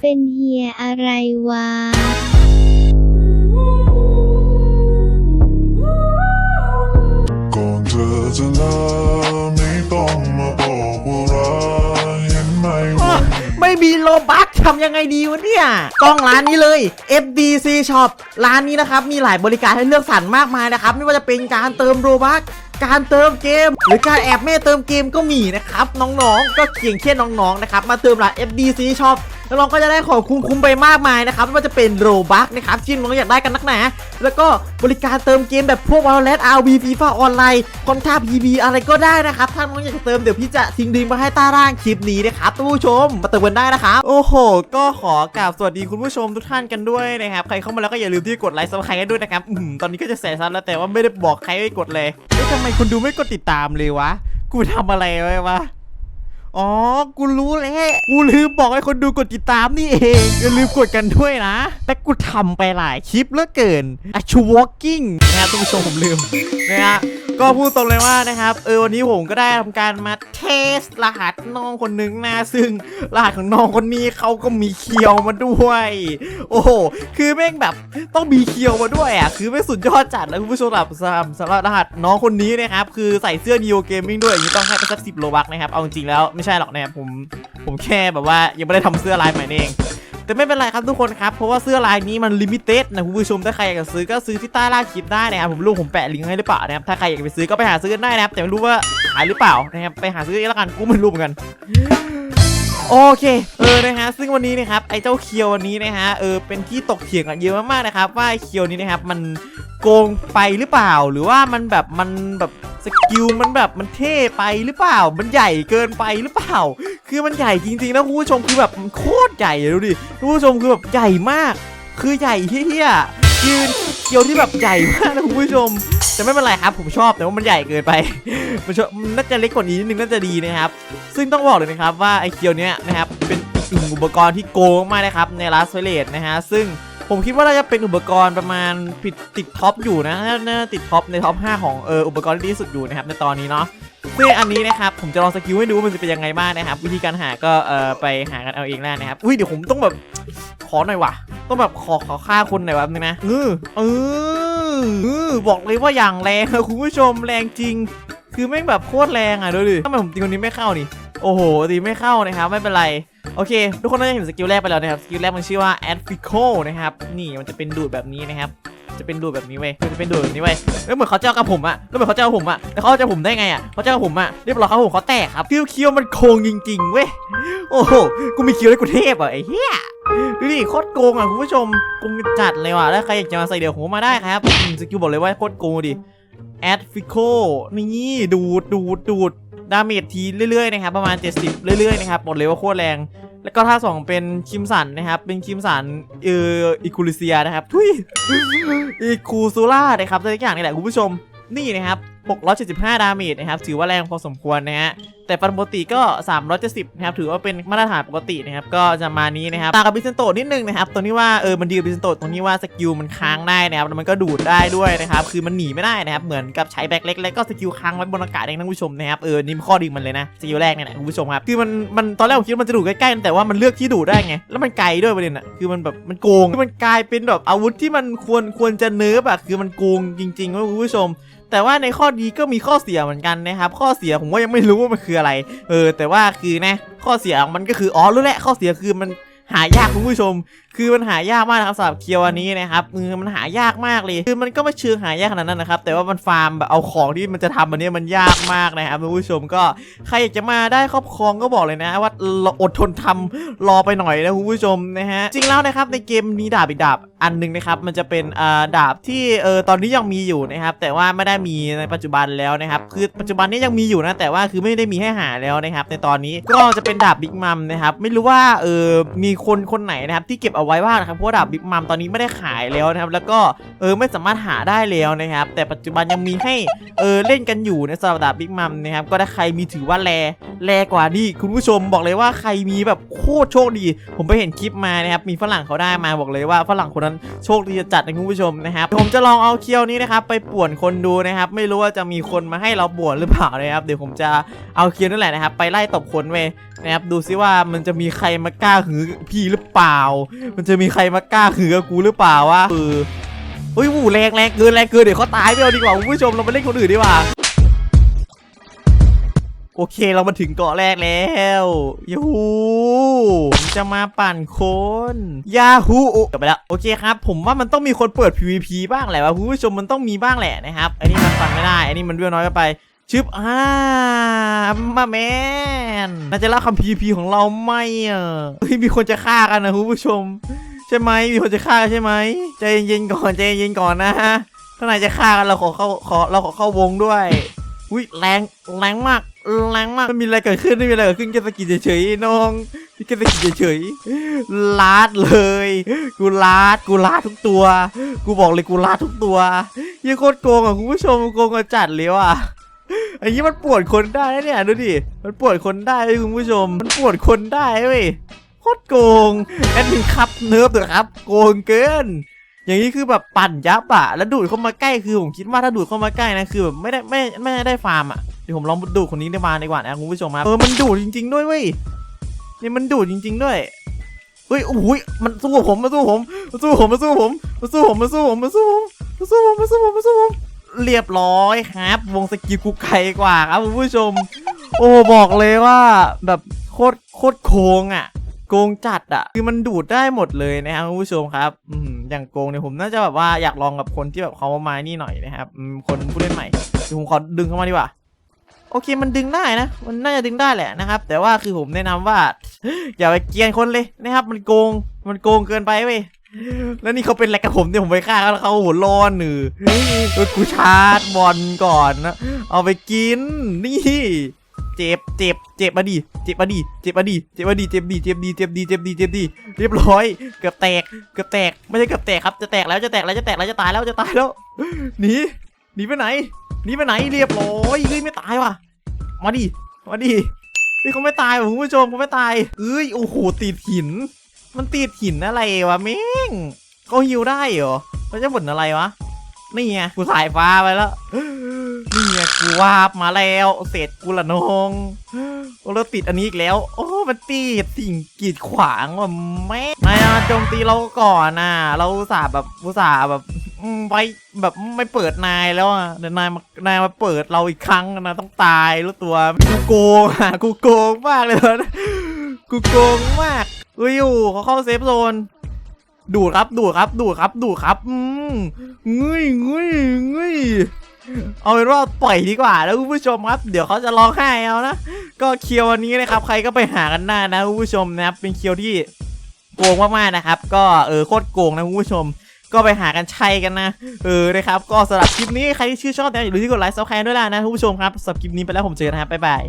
เป็นเฮียอะไรวะก่อนเธอจะลาไม่ต้องมาบอกว่ารักเห็นไหมว่าไม่มีโลบัคทำยังไงดีวะเนี่ยต้องร้านนี้เลย FDC Shop ร้านนี้นะครับ มีหลายบริการให้เลือกสรรมากมายนะครับ ไม่ว่าจะเป็นการเติมโลบัค การเติมเกม หรือการแอบแม่เติมเกมก็มีนะครับ น้องๆ ก็เพียงแค่นน้องๆนะครับมาเติมร้าน FDC Shop แล้วน้องก็จะได้ของคุ้มๆไปมากมายนะครับไม่ว่าจะเป็นโลบัคนะครับที่น้องอยากได้กันนักหนาแล้วก็บริการเติมเกมแบบพวก Valorant RV FIFA ออนไลน์คอนท่า PB อะไรก็ได้นะครับถ้าน้องอยากเติมเดี๋ยวพี่จะทิ้งลิงก์มาให้ใต้ล่างคลิปนี้นะครับท่านผู้ชมมาเติมกันได้นะครับโอ้โห ก็ขอกราบสวัสดีคุณผู้ชมทุกท่านกันด้วยนะครับใครเข้ามาแล้วก็อย่าลืมที่กดไลค์ซับสไครต์กันด้วยนะครับอืมตอนนี้ก็จะแสนซับแล้วแต่ว่าไม่ได้บอกใครให้กดเลย ทำไมคนดูไม่กดติดตามเลยวะ กูทำอะไรไว้วะ อ๋อ กูรู้แล้ว กูลืมบอกให้คนดูกดติดตามนี่เองอย่าลืมกดกันด้วยนะ แต่กูทำไปหลายคลิปเหลือเกินอะชูวอล์กิ้งนะครับท่านผู้ชมผมลืมนะฮะ ก็พูดตรงเลยว่านะครับ เออวันนี้ผมก็ได้ทำการมาเทสรหัสน้องคนหนึ่งนะซึ่งรหัสของน้องคนนี้เขาก็มีเคียวมาด้วย โอ้โหคือแม่งแบบต้องมีเคียวมาด้วยอะคือไม่สุดยอดจัดแล้วคุณผู้ชมแบบสำหรับสำหรับรหัสน้องคนนี้นะครับคือใส่เสื้อ Neo Gaming ด้วยอย่างนี้ต้องให้ไปสักสิบโลบักนะครับเอาจริงแล้วไม่ใช่หรอกนะครับผมผมแค่แบบว่ายังไม่ได้ทำเสื้อลายใหม่เอง แต่ไม่เป็นไรครับทุกคนครับ เพราะว่าเสื้อลายนี้มันลิมิเต็ดนะคุณผู้ชมถ้าใครอยากจะซื้อก็ซื้อที่ใต้ล่างคลิปได้นะครับผมรู้ผมแปะลิงก์ให้หรือเปล่านะครับถ้าใครอยากไปซื้อก็ไปหาซื้อได้นะครับแต่ไม่รู้ว่าขายหรือเปล่านะครับไปหาซื้อเองล้วกันกูไม่รู้เหมือนกันโอเค เออ นะฮะ ซึ่งวันนี้นะครับ ไอ้เจ้าเคียววันนี้นะฮะ เออ เป็นที่ตกเถียงกันเยอะมากๆนะครับ ว่าเคียวนี้นะครับ มันโกงไปหรือเปล่า หรือว่ามันแบบ มันแบบสกิลมันแบบ มันเท่ไปหรือเปล่า มันใหญ่เกินไปหรือเปล่า คือมันใหญ่จริงๆนะคุณผู้ชมคือแบบโคตรใหญ่เลยดูดิคุณผู้ชมคือแบบใหญ่มาก คือใหญ่เฮี้ยยืนเคียวที่แบบใหญ่มากนะคุณผู้ชมแต่ไม่เป็นไรครับผมชอบแต่ว่ามันใหญ่เกินไป มันชอบน่าจะเล็กกว่านี้นิดนึงน่าจะดีนะครับ ซึ่งต้องบอกเลยนะครับว่าไอเคียวเนี้ยนะครับเป็นอุปกรณ์ที่โกงมากนะครับในลาสเวเลตนะฮะซึ่งผมคิดว่าน่าจะเป็นอุปกรณ์ประมาณผิดติดท็อปอยู่นะน่าติดท็อปในท็อป 5 ของเอออุปกรณ์ที่ดีสุดอยู่นะครับในตอนนี้เนาะ ซึ่งอันนี้นะครับผมจะลองสกิลให้ดูมันจะเป็นยังไงบ้างนะครับ วิธีการหาก็เอ่อไปหากันเอาเองได้นะครับอุ้ยเดี๋ยวผมต้องแบบขอหน่อยว่ะ ต้องแบบขอขอค่าคนหน่อยว่ะนึงนะเออเออเออบอกเลยว่าอย่างแรงคุณผู้ชมแรงจริง คือแม่งแบบโคตรแรงอะดูดิทำไมผมตีคนนี้ไม่เข้านี่โอ้โหตีไม่เข้านะครับไม่เป็นไรโอเค ทุกคนน่าจะเห็นสกิลแรกไปแล้วนะครับ สกิลแรกมันชื่อว่า a d f i c o นะครับ นี่มันจะเป็นดูดแบบนี้นะครับ จะเป็นดูดแบบนี้เว้ยจะเป็นดูดแบบนี้เว้ยแล้วเหมือนเขาเจ้ากับผมอะแล้วเหมือนเขาเจ้ากับผมอะแล้วเขาเจ้าผมได้ไงอะเขาเจ้ากับผมอะเรียบร้อยเขาผมเขาแตกครับคิวคิวมันโกงจริงๆเว้ยโอ้โหกูมีคิวแล้วกูเทพอะไอ้เหี้ยดูดิโคตรโกงอะคุณผู้ชมโกงจัดเลยว่ะถ้าใครอยากจะมาใส่เดี๋ยวผมมาได้ครับสกิลบอกเลยว่าโคตรโกงดิแอดฟิโคนี่ดูดดูดดูดดาเมจทีเรื่อยๆนะครับประมาณ 70 เรื่อยๆนะครับบอกเลยว่าโคตรแรง แล้วก็ท่าสองเป็นคิมสันนะครับ เป็นคิมสันเอออิคูลิเซียนะครับทุยอิคูซูล่านะครับตัวอย่างนี่แหละคุณผู้ชมนี่นะครับ675 ดาเมจนะครับ ถือว่าแรงพอสมควรนะฮะ แต่ปกติก็ 370 นะครับ ถือว่าเป็นมาตรฐานปกตินะครับ ก็จะมานี้นะครับ ต่างกับบิสเซนโตนิดนึงนะครับ ตัวนี้ว่าเออ มันดีกับบิสเซนโตตรงนี้ว่าสกิลมันค้างได้นะครับแล้วมันก็ดูดได้ด้วยนะครับ คือมันหนีไม่ได้นะครับ เหมือนกับใช้แบ็คเล็กแล้วก็สกิลค้างไว้บนอากาศเองท่านผู้ชมนะครับ เออ นี่ข้อดีมันเลยนะ สกิลแรกเนี่ยนะคุณผู้ชมครับ คือมัน มัน ตอนแรกผมคิดว่ามันจะดูดใกล้ๆ แต่ว่ามันเลือกที่ดูดได้ไง แล้วมันไกลด้วยประเด็นอะ คือมันแบบ มันโกงคือมันกลายเป็นแบบอาวุธที่มันควร ควรจะเนิร์ฟอะ คือมันโกงจริงๆว่าคุณผู้ชม แต่ว่าในข้อดีก็มีข้อเสียเหมือนกันนะครับ ข้อเสียผมว่ายังไม่รู้ว่ามันคืออะไร เออ แต่ว่าคือนะ ข้อเสียมันก็คือ อ๋อรู้แหละ ข้อเสียคือมันหายากคุณผู้ชมคือมันหายากมากนะครับสำหรับเคียวอันนี้นะครับมือมันหายากมากเลย คือมันก็ไม่เชิงหายากขนาดนั้นนะครับ แต่ว่ามันฟาร์มแบบเอาของที่มันจะทำอันนี้มันยากมากนะครับคุณผู้ชมก็ใครอยากจะมาได้ครอบครองก็บอกเลยนะว่าอดทนทำรอไปหน่อยนะคุณผู้ชมนะฮะจริงแล้วนะครับในเกมมีดาบอีกดาบอันหนึงนะครับมันจะเป็นดาบที่เออตอนนี้ยังมีอยู่นะครับแต่ว่าไม่ได้มีในปัจจุบันแล้วนะครับคือปัจจุบันนี้ยังมีอยู่นะแต่ว่าคือไม่ได้มีให้หาแล้วนะครับในตอนนี้ก็จะเป็นดาบบิ๊กมัมนะครับไม่รู้ว่าเออมีคนคนไหนนะครับที่เก็บเอาไว้ว่านะครับเพราะว่าดาบบิ๊กมัมตอนนี้ไม่ได้ขายแล้วนะครับแล้วก็เออไม่สามารถหาได้แล้วนะครับแต่ปัจจุบันยังมีให้เออเล่นกันอยู่ในสำหรับดาบบิ๊กมัมนะครับก็ถ้าใครมีถือว่าแรแรกว่านี่คุณผู้ชมบอกเลยว่าใครมีแบบโคตรโชคดี ผมไปเห็นคลิปมานะครับมีฝรั่งเขาได้มาบอกเลยว่าฝรั่งคนนั้นโชคดีจะจัดนะคุณผู้ชมนะครับผมจะลองเอาเคียวนี้นะครับไปป่วนคนดูนะครับไม่รู้ว่าจะมีคนมาให้เราป่วนหรือเปล่านะครับเดี๋ยวผมจะเอาเคียวนั่นแหละนะครับไปไล่ตบคนเว้ยนะครับดูซิว่ามันจะมีใครมากล้าหือพี่หรือเปล่ามันจะมีใครมากล้าหือกับกูหรือเปล่าวะเออเฮ้ยวูแรงแรงเกินแรงเกินเดี๋ยวเขาตายไปเอาดีกว่าคุณผู้ชมเราไปเล่นคนอื่นดีกว่าโอเคเรามาถึงเกาะแรกแล้วยูฮูจะมาปั่นคนยาฮูจบไปแล้วโอเคครับ ผมว่ามันต้องมีคนเปิด PVP บ้างแหละว่าคุณผู้ชมมันต้องมีบ้างแหละนะครับอันนี้มันปั่นไม่ได้ อันนี้มันเรื่องน้อยไป ชึบอ่ามาแมนน่าจะเล่าคำ PVP ของเราไหมอะเฮ้ยมีคนจะฆ่ากันนะคุณผู้ชม ใช่ไหมมีคนจะฆ่าใช่ไหมใจเย็นๆก่อนใจเย็นๆก่อนนะฮะถ้านายจะฆ่ากันเราขอเข้าขอเราขอเข้าวงด้วยอุ้ยแรงแรงมากแรงมากไม่มีอะไรเกิดขึ้นไม่มีอะไรเกิดขึ้นแค่สะกิดเฉยๆน้องแค่สะกิดเฉยๆลาดเลย กูลาดกูลาดทุกตัว กูบอกเลยกูลาดทุกตัวยังโคตรโกงอะคุณผู้ชมโกงกันจัดเลยว่ะ อันนี้มันปวดคนได้นะเนี่ยดูดิมันปวดคนได้เว้ยคุณผู้ชม มันปวดคนได้เว้ยโคตรโกงแอดมินครับเนิร์ฟเถอะครับ โกงเกิน อย่างนี้คือแบบปั่นยับอะแล้วดูดเข้ามาใกล้คือผมคิดว่าถ้าดูดเข้ามาใกล้นะคือแบบไม่ได้ไม่ไม่ได้ฟาร์มอะเดี๋ยวผมลองดูดคนนี้ได้มาดีกว่านะคุณผู้ชมครับเออมันดูดจริง ๆ ด้วยเว้ยนี่มันดูดจริง ๆ ด้วยเฮ้ยโอ้ยมันสู้ผมมาสู้ผมมาสู้ผมมาสู้ผมมาสู้ผมมาสู้ผมมาสู้ผมมาสู้ผมมาสู้ผมมาสู้ผม เรียบร้อยครับ วงสกิลกูไกลกว่าครับคุณผู้ชม โอ้บอกเลยว่าแบบโคตรโคตรโกงอะ โกงจัดอะ คือมันดูดได้หมดเลยนะครับคุณผู้ชมครับอืมอย่างโกงเนี่ยผมน่าจะแบบว่าอยากลองกับคนที่แบบเขามานี่หน่อยนะครับอืมคนผู้เล่นใหม่เดี๋ยวผมขอดึงเข้ามาดีกว่าโอเคมันดึงได้นะ มันน่าจะดึงได้แหละนะครับ แต่ว่าคือผมแนะนำว่า อย่าไปเกลียนคนเลยนะครับ มันโกง มันโกงเกินไปเว้ย แล้วนี่เขาเป็นอะไรกับผมเนี่ยผมไปฆ่าเขาแล้วเขาหัวร้อนหนือกูชาร์จบอลก่อนนะ เอาไปกิน นี่ เจ็บเจ็บเจ็บมาดิเจ็บมาดิเจ็บมาดิเจ็บมาดิเจ็บดีเจ็บดีเจ็บดีเจ็บดีเจ็บดีเรียบร้อย เกือบแตก เกือบแตก ไม่ใช่เกือบแตกครับ จะแตกแล้วจะแตกแล้วจะแตกแล้วจะตายแล้วจะตายแล้ว หนี หนีไปไหน หนีไปไหนเรียบร้อยเฮ้ยไม่ตายว่ะ มาดิ มาดิเฮ้ยเขาไม่ตายว่ะคุณผู้ชมเขาไม่ตายเอ้ยโอ้โหติดหิน มันติดหินอะไรวะเม้งเขาฮิวได้เหรอเขาจะบ่นอะไรวะ นี่ไงกูสายฟ้าไปแล้วนี่ไงกูวาบมาแล้วเสร็จกูละน้องโอ้แล้วติดอันนี้อีกแล้ว โอ้มันติดสิ่งกีดขวางว่ะแม่นายโจมตีเราก่อนน่ะ เราอุตส่าห์แบบอุตส่าห์แบบไว้แบบไม่เปิดนายแล้วอะเดี๋ยวนายมานายมาเปิดเราอีกครั้งนะต้องตายรู้ตัวกูโกงอะกูโกงมากเลยนะ กูโกงมากเฮ้ยอยู่เขาเข้าเซฟโซน ดูดครับ ดูดครับ ดูดครับ ดูดครับ อืมงุ้ยงุ้ยงุ้ยเอาเป็นว่าปล่อยดีกว่าแล้วคุณผู้ชมครับ เดี๋ยวเขาจะร้องไห้เอานะ ก็เคียววันนี้นะครับ ใครก็ไปหากันได้นะคุณผู้ชมนะครับ เป็นเคียวที่โกงมากๆนะครับ ก็เออโคตรโกงนะคุณผู้ชม ก็ไปหากันใช้กันนะ เออนะครับ ก็สำหรับคลิปนี้ใครที่ชื่นชอบนี่ยอย่าลืมที่กดไลค์ซับสไครต์ด้วยล่ะนะคุณผู้ชมครับสำหรับคลิปนี้ไปแล้วผมเจอกันนะครับบ๊ายบาย